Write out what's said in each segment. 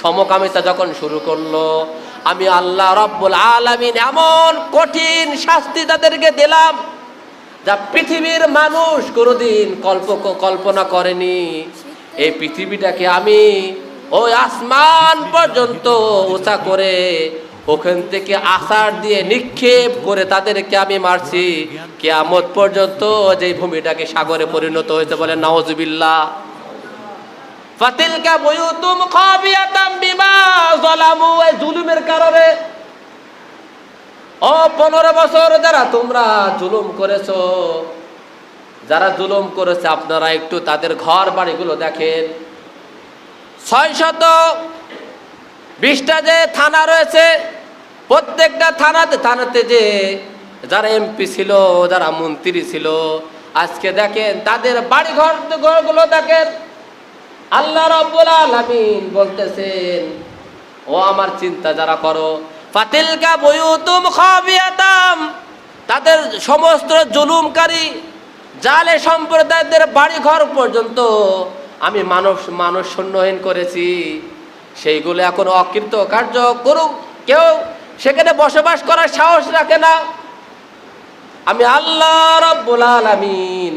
সমকামিতা যখন শুরু করল, আমি আল্লাহ রব্বুল আলামিন এমন কঠিন শাস্তি তাদেরকে দিলাম, যা পৃথিবীর মানুষ কোনোদিন কল্প, কল্পনা করেনি। এই পৃথিবীটাকে আমি ওই আসমান পর্যন্ত উঁচা করে ওখান থেকে আষাঢ় দিয়ে নিক্ষেপ করে তাদেরকে আমি মারছি। কেয়ামত পর্যন্ত যে ভূমিটাকে সাগরে পরিণত হয়েছে বলে নওয়াজুবিল্লাহ ফাতিলকা বুয়ুতুম খাবিয়াতাম বিমা যালামু, এই জুলুমের কারণে। ও পনেরো বছর যারা তোমরা জুলুম করেছ, যারা জুলুম করেছে আপনারা একটু তাদের ঘর বাড়িগুলো দেখেন। ছয় শত বিশটা যে থানা রয়েছে, প্রত্যেকটা থানাতে থানাতে যে যারা এমপি ছিল, যারা মন্ত্রী ছিল, আজকে দেখেন তাদের বাড়ি ঘর ঘরগুলো দেখেন। আল্লাহ রব্বুল আলামিন বলতেছেন, ও আমার চিন্তা যারা করো, ফাতিলকা বুয়ুতুম খাবিয়াতাম, তাদের সমস্ত জুলুমকারী, জালে সম্প্রদায়দের বাড়ি ঘর পর্যন্ত আমি মানুষ মানুষ শূন্যহীন করেছি। সেইগুলো এখন অকৃত কার্য করুক কেউ, সেখানে বসবাস করার সাহস রাখে না। আমি আল্লাহ রব্বুল আলামিন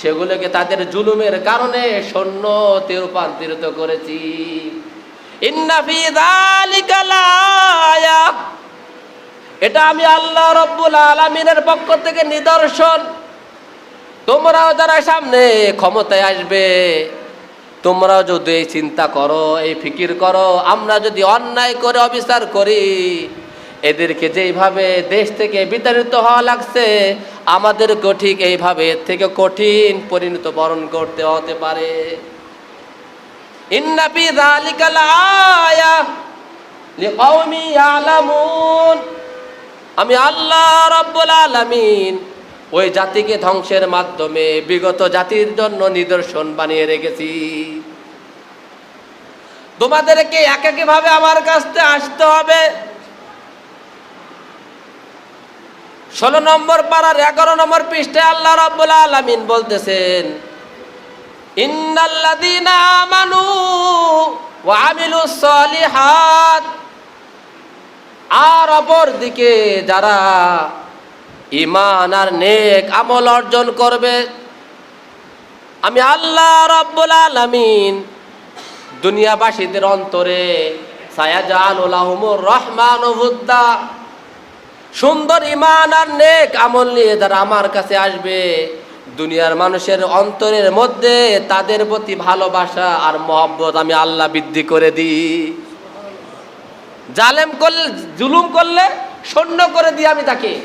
সেগুলোকে তাদের জুলুমের কারণে সৈন্যতে রূপান্তরিত করেছি। এটা আমি আল্লাহ রব্বুল আলামিনের পক্ষ থেকে নিদর্শন। তোমরাও যারা সামনে ক্ষমতায় আসবে, তোমরাও যদি চিন্তা করো, এই ফিকির করো, আমরা যদি অন্যায় করে অবিচার করি এদেরকে যেইভাবে দেশ থেকে বিতাড়িত হওয়া লাগছে, আমাদেরকেও ঠিক এইভাবে এর থেকে কঠিন পরিণত বরণ করতে হতে পারে। আমি আল্লাহ রাব্বুল আলামিন ওই জাতিকে ধ্বংসের মাধ্যমে বিগত জাতির জন্য নিদর্শন বানিয়ে রেখেছি। তোমাদেরকে এক ভাবে আমার কাছে আসতে হবে। ষোলো নম্বর পাড়ার এগারো নম্বর পৃষ্ঠে আল্লাহ রাব্বুল আলামিন বলতেছেন, ইন্নাল্লাযীনা আমানু ওয়া আমিলুস সালিহাত। আর অপর দিকে যারা ইমান আর নেক আমল অর্জন করবে, আমি আল্লাহ রব্বুল আলামিন দুনিয়াবাসীদের অন্তরে সায়াজানুলাহুমুর রহমান হুদ্দা সুন্দর ইমান আর নেক আমল নিয়ে তারা আমার কাছে আসবে, দুনিয়ার মানুষের অন্তরের মধ্যে তাদের প্রতি ভালোবাসা আর মহব্বত আমি আল্লাহ বৃদ্ধি করে দিই। জালেম করলে, জুলুম করলে শূন্য করে দিই আমি তাকে,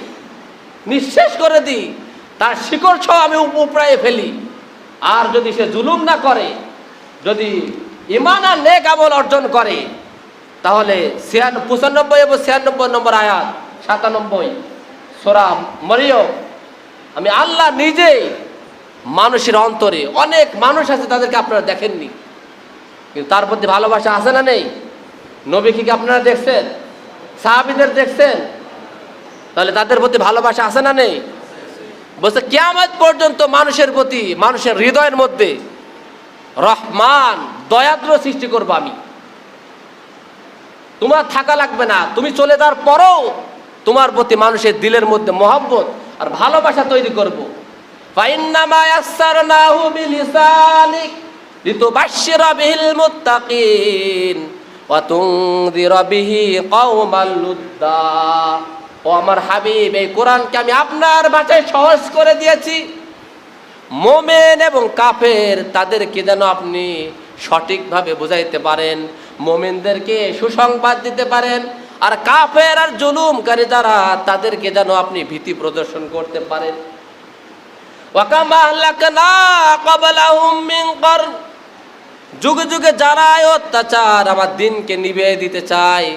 নিঃশেষ করে দিই। তার শিকড় ছ আমি উপ- উপড়ায়ে ফেলি। আর যদি সে জুলুম না করে, যদি ইমান আর নেক আমল অর্জন করে, তাহলে ছিয়ান পঁচানব্বই এবং ছিয়ানব্বই নম্বর আয়াত সাতানব্বই, সোরা মরিয় আমি আল্লাহ নিজেই মানুষের অন্তরে অনেক মানুষ আছে তাদেরকে আপনারা দেখেননি। কিন্তু তার প্রতি ভালোবাসা আছে না নেই? নবীকে কি আপনারা দেখছেন? সাহাবিদের দেখছেন? তাহলে তাদের প্রতি ভালোবাসা আছে না নেই? বলছে, কেয়ামত পর্যন্ত মানুষের প্রতি, মানুষের হৃদয়ের মধ্যে রহমান, দয়াদ্র সৃষ্টি করব আমি। তোমার থাকা লাগবে না। তুমি চলে যাওয়ার পরও তোমার প্রতি মানুষের দিলের মধ্যে মহব্বত আর ভালোবাসা তৈরি করব। ও আমার হাবিব, এই কোরআনকে আমি আপনার ভাষায় সহজ করে দিয়েছি। মোমেন এবং কাফের, তাদেরকে যেন আপনি সঠিকভাবে বুঝাইতে পারেন, মোমেনদেরকে সুসংবাদ দিতে পারেন আর কাফের আর জুলুমকারী যারা তাদেরকে যেন আপনি ভীতি প্রদর্শন করতে পারেন। যুগে যুগে যারা অত্যাচার আমার দিনকে নিভিয়ে দিতে চায়,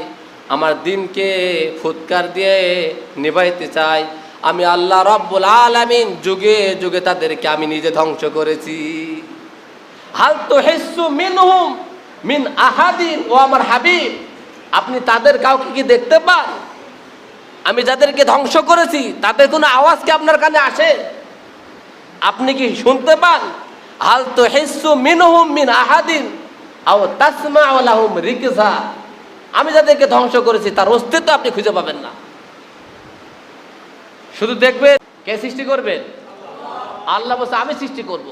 আমার দিনকে ফুৎকার দিয়ে নিভাইতে চাই আমি আল্লাহ রব্বুল আলামিন যুগে যুগে তাদেরকে আমি নিজে ধ্বংস করেছি। হাল তো হেসু মিনহুম মিন আহাদিন ও আমার হাবিব। আপনি তাদের কাউকে কি দেখতে পান? আমি যাদেরকে ধ্বংস করেছি, তাদের কোনো আওয়াজ কি আপনার কানে আসে? আপনি কি শুনতে পান? হাল তো হেসু মিনহুম মিন আহাদিন আমি যাদেরকে ধ্বংস করেছি, তার অস্তিত্ব আপনি খুঁজে পাবেন না। শুধু দেখবেন কে সৃষ্টি করবেন আল্লাহ বলছে, আমি সৃষ্টি করব।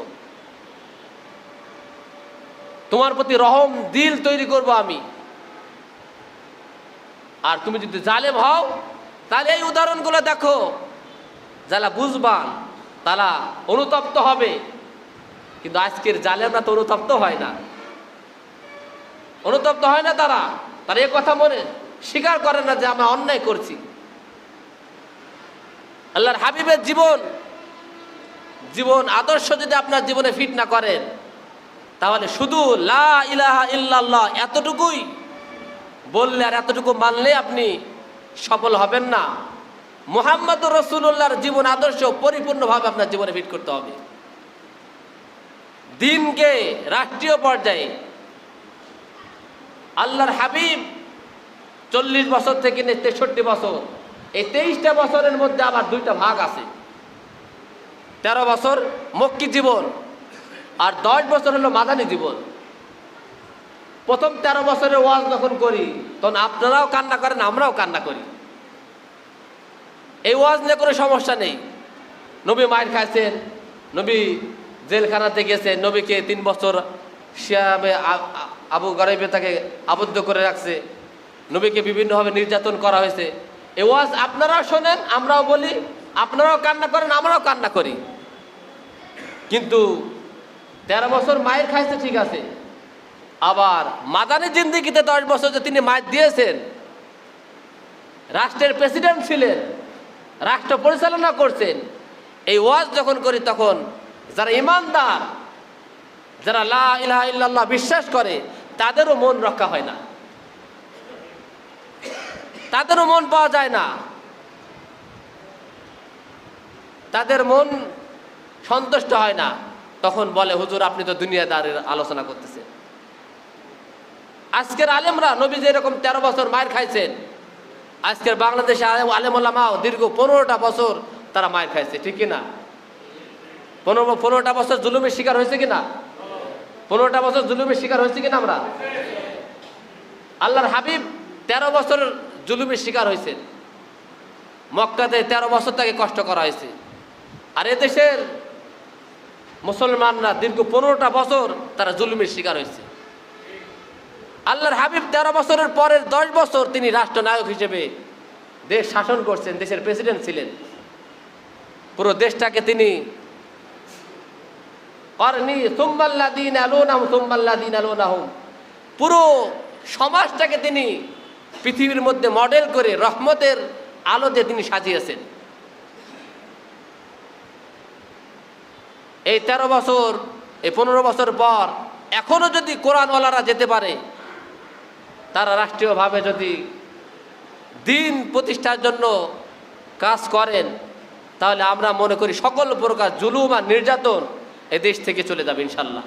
তোমার প্রতি রহম, দিল তৈরি করব আমি। আর তুমি যদি জালেম হও, তাহলে এই উদাহরণগুলো দেখো। যারা বুঝবান, তারা অনুতপ্ত হবে। কিন্তু আজকের জালেমরা তো অনুতপ্ত হয় না। অনুতপ্ত হয় না তারা। তারা এ কথা মনে স্বীকার করে না যে আমরা অন্যায় করছি। আল্লাহর হাবিবের জীবন জীবন আদর্শ যদি আপনার জীবনে ফিট না করেন, তাহলে শুধু লা ইলাহা ইল্লাল্লাহ এতটুকুই বললে আর এতটুকু মানলে আপনি সফল হবেন না। মোহাম্মদ রসুল্লাহর জীবন আদর্শ পরিপূর্ণভাবে আপনার জীবনে ফিট করতে হবে। দিনকে রাষ্ট্রীয় পর্যায়ে আল্লাহর হাবিব চল্লিশ বছর থেকে নিয়ে তেষট্টি বছর, এই তেইশটা বছরের মধ্যে আবার দুইটা ভাগ আছে। তেরো বছর মক্কি জীবন আর দশ বছর হলো মাদানী জীবন। প্রথম তেরো বছরের ওয়াজ যখন করি, তখন আপনারাও কান্না করেন, আমরাও কান্না করি। এই ওয়াজ নিয়ে কোনো সমস্যা নেই। নবী মায়ের খাইছেন, নবী জেলখানাতে গেছে নবীকে তিন বছর শিয়াবে আবু গরাইবে তাকে আবদ্ধ করে রাখছে। নবীকে বিভিন্নভাবে নির্যাতন করা হয়েছে। এ ওয়াজ আপনারাও শোনেন, আমরাও বলি, আপনারাও কান্না করেন, আমরাও কান্না করি। কিন্তু তেরো বছর মায়ের খাইছে ঠিক আছে। আবার মাদানী জিন্দিগিতে দশ বছর যে তিনি মায়ের দিয়েছেন, রাষ্ট্রের প্রেসিডেন্ট ছিলেন, রাষ্ট্র পরিচালনা করছেন, এই ওয়াজ যখন করি তখন যারা ইমানদার, যারা লা বিশ্বাস করে, তাদেরও মন রক্ষা হয় না। তাদেরও মন পাওয়া যায় না। তাদের মন সন্তুষ্ট হয় না। তখন বলে, হুজুর, আপনি তো দুনিয়াদারের আলোচনা করতেছেন। আজকের আলেমরা নবী যেরকম তেরো বছর মায়ের খাইছেন। আজকের বাংলাদেশে আলেম আলেমুল্লামাও দীর্ঘ পনেরোটা বছর তারা মায়ের খাইছে, ঠিক কিনা পনেরো পনেরোটা বছর জুলুমের শিকার হয়েছে কিনা পনেরোটা বছর জুলুমের শিকার হয়েছে কিনা আমরা? আল্লাহর হাবিব তেরো বছর জুলুমের শিকার হয়েছে। মক্কাতে তেরো বছর তাকে কষ্ট করা হয়েছে। আর এদেশের মুসলমানরা দীর্ঘ পনেরোটা বছর তারা জুলুমের শিকার হয়েছে। আল্লাহর হাবিব তেরো বছরের পরের দশ বছর তিনি রাষ্ট্রনায়ক হিসেবে দেশ শাসন করছেন, দেশের প্রেসিডেন্ট ছিলেন। পুরো দেশটাকে তিনি পুরো সমাজটাকে তিনি পৃথিবীর মধ্যে মডেল করে রহমতের আলোতে তিনি সাজিয়েছেন। এই তেরো বছর, এই পনেরো বছর পর এখনও যদি কোরআনওয়ালারা যেতে পারে তারা রাষ্ট্রীয়ভাবে যদি দিন প্রতিষ্ঠার জন্য কাজ করেন, তাহলে আমরা মনে করি সকল প্রকার জুলুম আর নির্যাতন এ দেশ থেকে চলে যাবে ইনশাল্লাহ।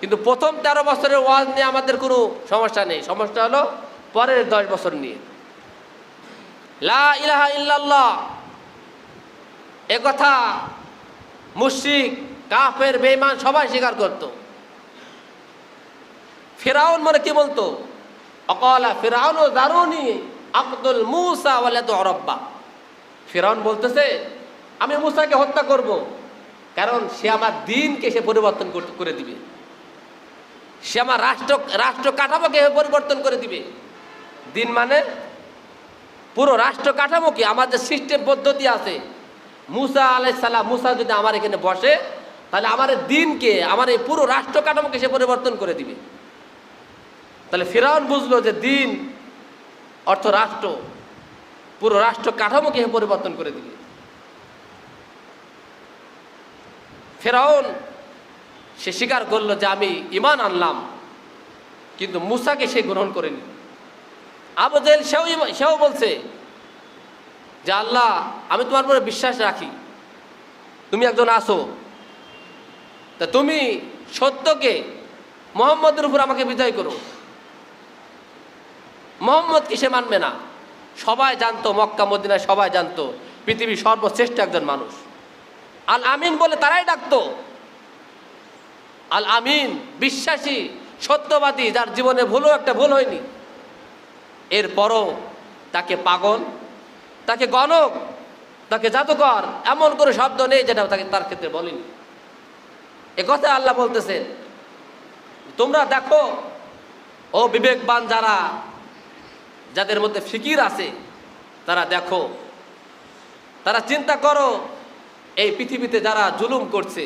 কিন্তু প্রথম তেরো বছরের ওয়াজ নিয়ে আমাদের কোনো সমস্যা নেই। সমস্যা হলো পরের দশ বছর নিয়ে। লা ইলাহা ইল্লাল্লাহ, এ কথা মুশরিক, কাফের, বেঈমান সবাই স্বীকার করত। ফেরাউন মানে কি বলতো? অকলা ফেরাউন ও দারুনি আব্দুল মুসা ওয়ালাদ অরব্বা ফেরাউন বলতেছে, আমি মুসাকে হত্যা করব, কারণ সে আমার দিনকে সে পরিবর্তন করে দিবে। সে আমার রাষ্ট্র রাষ্ট্র কাঠামোকে পরিবর্তন করে দিবে। দিন মানে পুরো রাষ্ট্র কাঠামোকে, আমাদের সিস্টেম পদ্ধতি আছে। মুসা আলাই সালাম, মুসা যদি আমার এখানে বসে, তাহলে আমার দিনকে, আমার এই পুরো রাষ্ট্র কাঠামোকে সে পরিবর্তন করে দিবে। তাহলে ফেরাউন বুঝলো যে দিন, অর্থ রাষ্ট্র, পুরো রাষ্ট্র কাঠামোকে পরিবর্তন করে দিবে। ফেরাউন, সে স্বীকার করল যে আমি ইমান আনলাম, কিন্তু মুসাকে সে গ্রহণ করেনি। আবু জেল সেও সেও বলছে যে আল্লাহ, আমি তোমার উপরে বিশ্বাস রাখি। তুমি একজন আসো। তা তুমি সত্যকে, মোহাম্মদের উপর আমাকে বিজয় করো। মোহাম্মদকে সে মানবে না? সবাই জানতো, মক্কা, মদিনায় সবাই জানতো, পৃথিবীর সর্বশ্রেষ্ঠ একজন মানুষ। আল আমিন বলে তারাই ডাকতো। আল আমিন বিশ্বাসী, সত্যবাদী, যার জীবনে ভুলও একটা ভুল হয়নি। এরপরও তাকে পাগল, তাকে গণক, তাকে জাদুকর এমন করে শব্দ নেই যেটা তাকে তার ক্ষেত্রে বলেনি। এ কথা আল্লাহ বলতেছেন, তোমরা দেখো, ও বিবেকবান যারা যাদের মধ্যে ফিকির আছে, তারা দেখো, তারা চিন্তা করো, এই পৃথিবীতে যারা জুলুম করছে,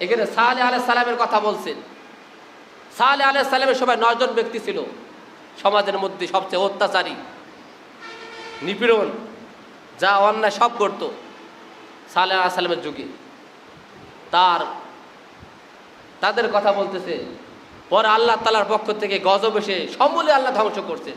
এখানে সালে আলাহ সালামের কথা বলছেন। সালে আলাহ সালামের সবাই নয়জন ব্যক্তি ছিল, সমাজের মধ্যে সবচেয়ে অত্যাচারী, নিপীড়ন, যা অন্যায় সব করত সালে আলাহ সালামের যুগে। তার, তাদের কথা বলতেছে, পরে আল্লাহ তালার পক্ষ থেকে গজব এসে সমূলে আল্লাহ ধ্বংস করছেন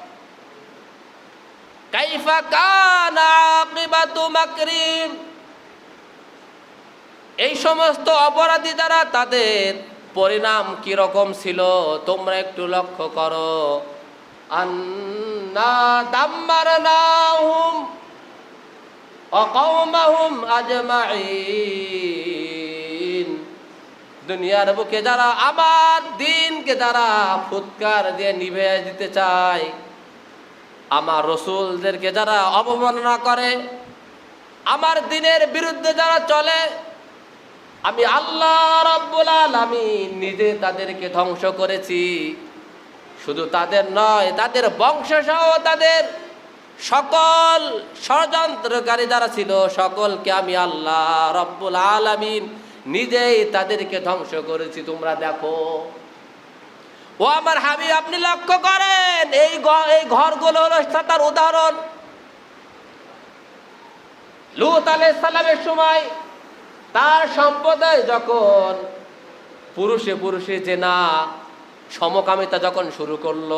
কাইফা এই সমস্ত অপরাধী যারা তাদের পরিণাম কি রকম ছিল, তোমরা একটু লক্ষ্য করো। দুনিয়ার বুকে যারা আমার দিনকে যারা ফুৎকার দিয়ে নিভে দিতে চায় আমার রসুলদেরকে যারা অবমাননা করে, আমার দিনের বিরুদ্ধে যারা চলে, আমি আল্লাহ রব্বুল আমি নিজে তাদেরকে ধ্বংস করেছি। শুধু তাদের নয়, তাদের বংশসহ তাদের সকল ষড়যন্ত্রকারী যারা ছিল, সকলকে আমি আল্লাহ রব্বুল আলামিন নিজেই তাদেরকে ধ্বংস করেছি। তোমরা দেখো ও আমার হাবিব, আপনি লক্ষ্য করেন, এই এই ঘরগুলো হলো তার উদাহরণ। লুত আলাইহিস সালামের সময় তার সম্প্রদায় যখন পুরুষে পুরুষে যে না, সমকামিতা যখন শুরু করল,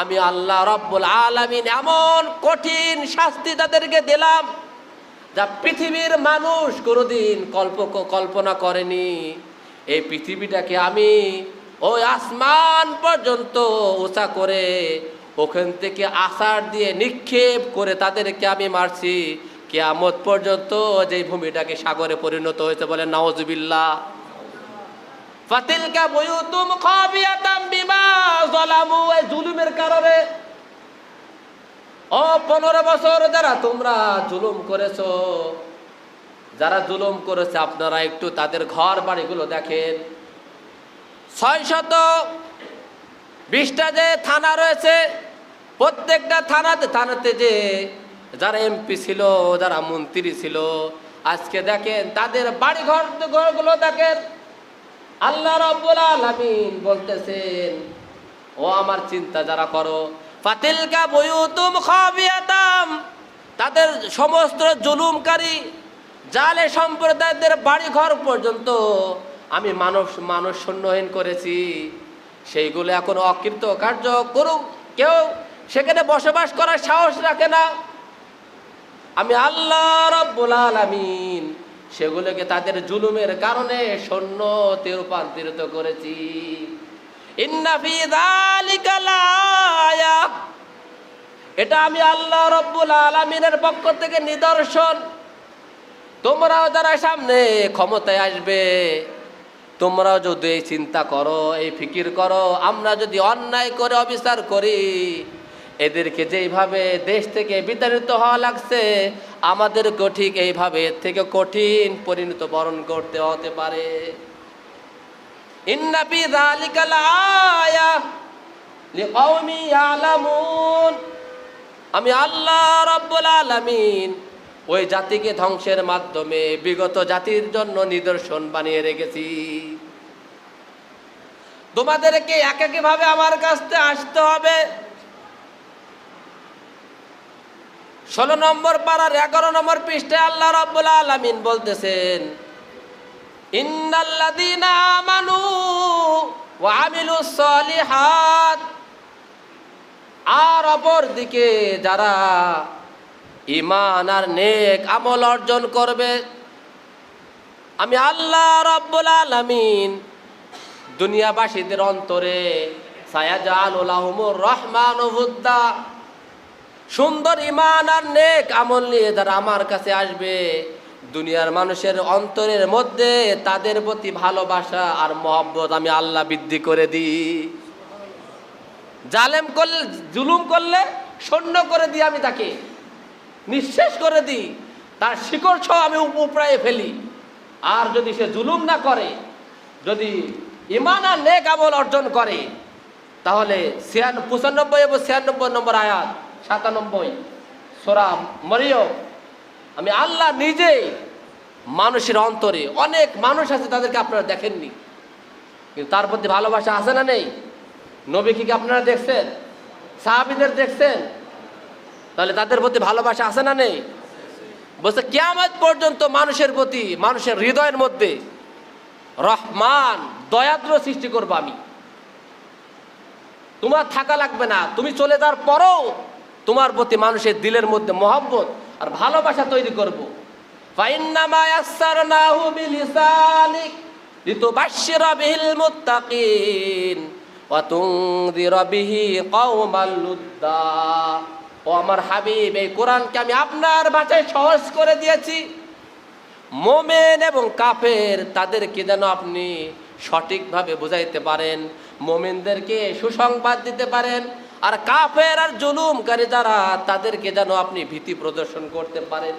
আমি আল্লাহ রব্বুল আলামিন এমন কঠিন শাস্তি তাদেরকে দিলাম যা পৃথিবীর মানুষ কোনোদিন কল্প কল্পনা করেনি। এই পৃথিবীটাকে আমি ওই আসমান পর্যন্ত উঁচা করে ওখান থেকে আষাঢ় দিয়ে নিক্ষেপ করে তাদেরকে আমি মারছি। কেয়ামত পর্যন্ত যে ভূমিটাকে সাগরে পরিণত হয়েছে বলে এই জুলুমের কারণে ও পনেরো বছর যারা তোমরা জুলুম করেছ, যারা জুলুম করেছে, আপনারা একটু তাদের ঘর বাড়িগুলো দেখেন। ছয় শত বিশটা যে থানা রয়েছে, প্রত্যেকটা থানাতে থানাতে যে যারা এমপি ছিল, যারা মন্ত্রী ছিল, আজকে দেখেন তাদের বাড়িঘর ঘরগুলো দেখেন। আল্লাহ রব্বুল আলামিন বলতেছেন, ও আমার চিন্তা যারা করো, ফাতিলকা বুয়ুতুম খাবিয়াতাম। তাদের সমস্ত জুলুমকারী, জালে সম্প্রদায়দের বাড়িঘর পর্যন্ত আমি মানুষ মানুষ শূন্যহীন করেছি। সেইগুলো এখন অকৃত কার্য করুক কেউ। সেখানে বসবাস করার সাহস রাখে না। আমি আল্লাহ রব্বুল আলামিন, সেগুলোকে তাদের জুলুমের কারণে সৈন্যতে রূপান্তরিত করেছি। এটা আমি আল্লাহ রব্বুল আলামিনের পক্ষ থেকে নিদর্শন। তোমরাও যারা সামনে ক্ষমতায় আসবে তোমরাও যদি এই চিন্তা করো, এই ফিকির করো, আমরা যদি অন্যায় করে অবিচার করি, এদেরকে যেইভাবে দেশ থেকে বিতাড়িত হওয়া লাগছে, আমাদেরকেও ঠিক এইভাবে এর থেকে কঠিন পরিণত বরণ করতে হতে পারে। আমি আল্লাহ রব্বুল আলামিন ওই জাতিকে ধ্বংসের মাধ্যমে বিগত জাতির জন্য নিদর্শন বানিয়ে রেখেছি। তোমাদেরকে এক ভাবে আমার কাছে আসতে হবে। ষোলো নম্বর পাড়ার এগারো নম্বর পৃষ্ঠায় আল্লাহ রাব্বুল আলামিন বলতেছেন সালিহাত। আর অপর দিকে যারা ইমান আর নেক আমল অর্জন করবে। আমি আল্লাহ রব্বুল আলামিন দুনিয়াবাসীদের অন্তরে রহমান সুন্দর ইমান আর নেক আমল নিয়ে যারা আমার কাছে আসবে, দুনিয়ার মানুষের অন্তরের মধ্যে তাদের প্রতি ভালোবাসা আর মহব্বত আমি আল্লাহ বৃদ্ধি করে দিই। জালেম করলে, জুলুম করলে শূন্য করে দিই আমি তাকে। নিঃশেষ করে দিই। তার শিকড় ছ আমি উপ- উপড়ায়ে ফেলি। আর যদি সে জুলুম না করে, যদি ইমান আর নেক আমল অর্জন করে, তাহলে ছিয়ান, পঁচানব্বই এবং ছিয়ানব্বই নম্বর আয়াত, সাতানব্বই, সোরা মরিয়ম। আমি আল্লাহ নিজেই মানুষের অন্তরে, অনেক মানুষ আছে তাদেরকে আপনারা দেখেননি। কিন্তু তার প্রতি ভালোবাসা আছে না নেই? নবীকে কি আপনারা দেখছেন? সাহাবিদের দেখছেন? তাহলে তাদের প্রতি ভালোবাসা আছে না নেই? বলছে, কেয়ামত পর্যন্ত মানুষের প্রতি, মানুষের হৃদয়ের মধ্যে রহমান, দয়াদ্র সৃষ্টি করব আমি। তোমার থাকা লাগবে না, তুমি চলে যাওয়ার পরও তোমার প্রতি মানুষের দিলের মধ্যে মহব্বত আর ভালোবাসা তৈরি করব। মুত্তাকিন ও আমার হাবিব, এই কোরআনকে আমি আপনার ভাষায় সহজ করে দিয়েছি। মোমেন এবং কাফের, তাদেরকে যেন আপনি সঠিকভাবে বুঝাইতে পারেন, মোমেনদেরকে সুসংবাদ দিতে পারেন, আর কাফের আর জুলুমকারী যারা, তাদেরকে যেন আপনি ভীতি প্রদর্শন করতে পারেন।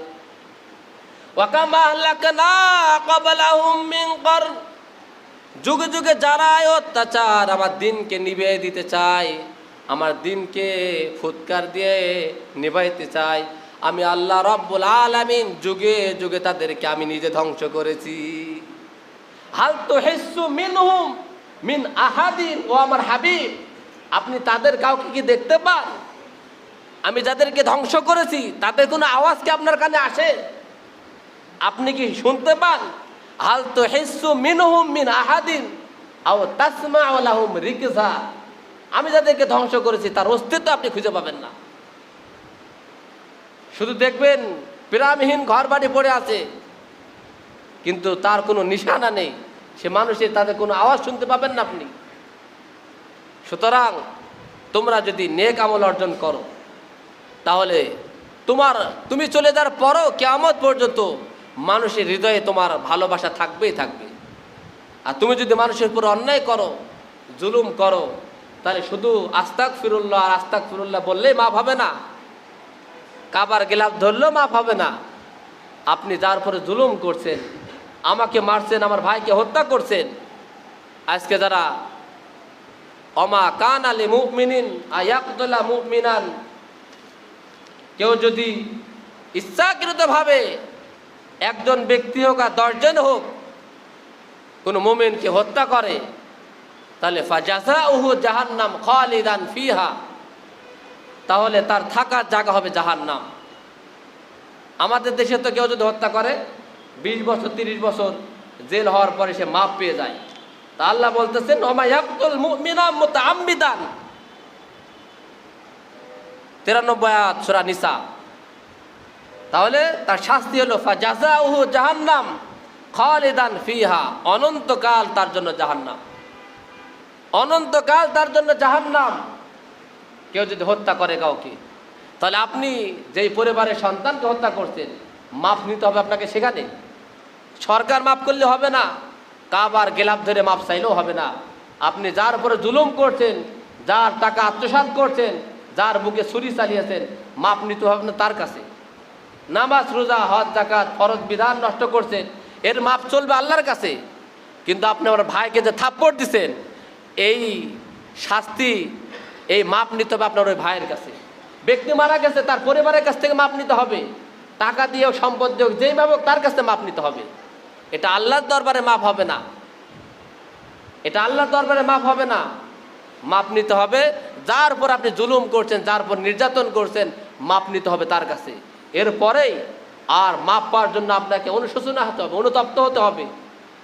যুগে যুগে যারা এই অত্যাচার আমার দিনকে নিভিয়ে দিতে চায় আমার দিনকে ফুৎকার দিয়ে নিভাইতে চাই। আমি আল্লাহ রব্বুল আলামিন যুগে যুগে তাদেরকে আমি নিজে ধ্বংস করেছি। হাল তো হেসু মিনহুম মিন আহাদিন ও আমার হাবিব। আপনি তাদের কাউকে কি দেখতে পান? আমি যাদেরকে ধ্বংস করেছি, তাদের কোনো আওয়াজ কি আপনার কানে আসে? আপনি কি শুনতে পান? হাল তো হেসু মিনহুম মিন আহাদিন আও তাসমা লাহুম রিকজা। আমি যাদেরকে ধ্বংস করেছি, তার অস্তিত্ব আপনি খুঁজে পাবেন না। শুধু দেখবেন, পিরামহীন ঘর বাড়ি পড়ে আছে, কিন্তু তার কোনো নিশানা নেই। সে মানুষের তাদের কোনো আওয়াজ শুনতে পাবেন না আপনি। সুতরাং তোমরা যদি নেক আমল অর্জন করো, তাহলে তোমার, তুমি চলে যাওয়ার পরও কেয়ামত পর্যন্ত মানুষের হৃদয়ে তোমার ভালোবাসা থাকবেই থাকবে। আর তুমি যদি মানুষের উপর অন্যায় করো, জুলুম করো তাহলে শুধু আস্তাক ফিরুল্লাহ আর আস্তাক ফিরুল্লাহ বললেই মাফ হবে না। কাবার গেলাপ ধরলেও মাফ হবে না। আপনি যার পরে জুলুম করছেন, আমাকে মারছেন, আমার ভাইকে হত্যা করছেন, আজকে যারা অমা কান আলী মুমিনিন আয়াকুল্লাহ মুমিনান, কেউ যদি ইচ্ছাকৃতভাবে একজন ব্যক্তি হোক আর দশজন হোক, কোনো মোমেনকে হত্যা করে তাহলে ফাজাজা উহু জাহান্নাম খালিদান ফিহা। তাহলে তার থাকার জায়গা হবে জাহান্নাম। আমাদের দেশে তো কেউ যদি হত্যা করে, বিশ বছর, তিরিশ বছর জেল হওয়ার পরে সে মাপ পেয়ে যায়। তা আল্লাহ বলতেছেন ওমায়াকুল মুমিনাম মুতাআম্মিদান। নিসা। তাহলে তার শাস্তি হলো ফাজাজাউহু জাহান্নাম খালিদান ফিহা। অনন্তকাল তার জন্য জাহান্নাম। অনন্তকাল তার জন্য জাহান নাম কেউ যদি হত্যা করে কাউকে, তাহলে আপনি যেই পরিবারের সন্তানকে হত্যা করছেন মাপ নিতে হবে আপনাকে সেখানে। সরকার মাপ করলে হবে না, কাবার গেলাপ ধরে মাপ চাইলেও হবে না। আপনি যার উপরে জুলুম করছেন, যার টাকা আত্মসাৎ করছেন, যার বুকে ছুরি চালিয়েছেন মাপ নিতে হবে না তার কাছে। নামাজ, রোজা, হজ জাকাত ফরজ, বিধান নষ্ট করছেন, এর মাপ চলবে আল্লাহর কাছে। কিন্তু আপনি আমার ভাইকে যে থাপ্পড় দিছেন এই শাস্তি, এই মাপ নিতে হবে আপনার ওই ভাইয়ের কাছে। ব্যক্তি মারা গেছে, তার পরিবারের কাছ থেকে মাপ নিতে হবে। টাকা দিয়ে হোক, সম্পদ দিয়ে হোক, যেইভাবে হোক, তার কাছ থেকে মাপ নিতে হবে। এটা আল্লাহর দরবারে মাপ হবে না। এটা আল্লাহর দরবারে মাপ হবে না। মাপ নিতে হবে, যার উপর আপনি জুলুম করছেন, যার উপর নির্যাতন করছেন, মাপ নিতে হবে তার কাছে। এরপরেই আর মাপ পাওয়ার জন্য আপনাকে অনুশোচনা হতে হবে, অনুতপ্ত হতে হবে।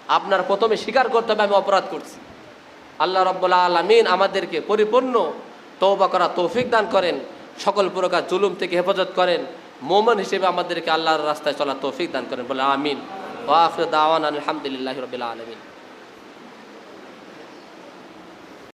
আপনার প্রথমে স্বীকার করতে হবে, আমি অপরাধ করছি। আল্লাহ রব্বুল্লা আলমিন আমাদেরকে পরিপূর্ণ তৌবা করা তৌফিক দান করেন, সকল প্রকার জুলুম থেকে হেফাজত করেন, মোমন হিসেবে আমাদেরকে আল্লাহর রাস্তায় চলা তৌফিক দান করেন বলে আমিন। ওয়াফর দাওয়ান আলহামদুলিল্লাহ রবিল আলমিন।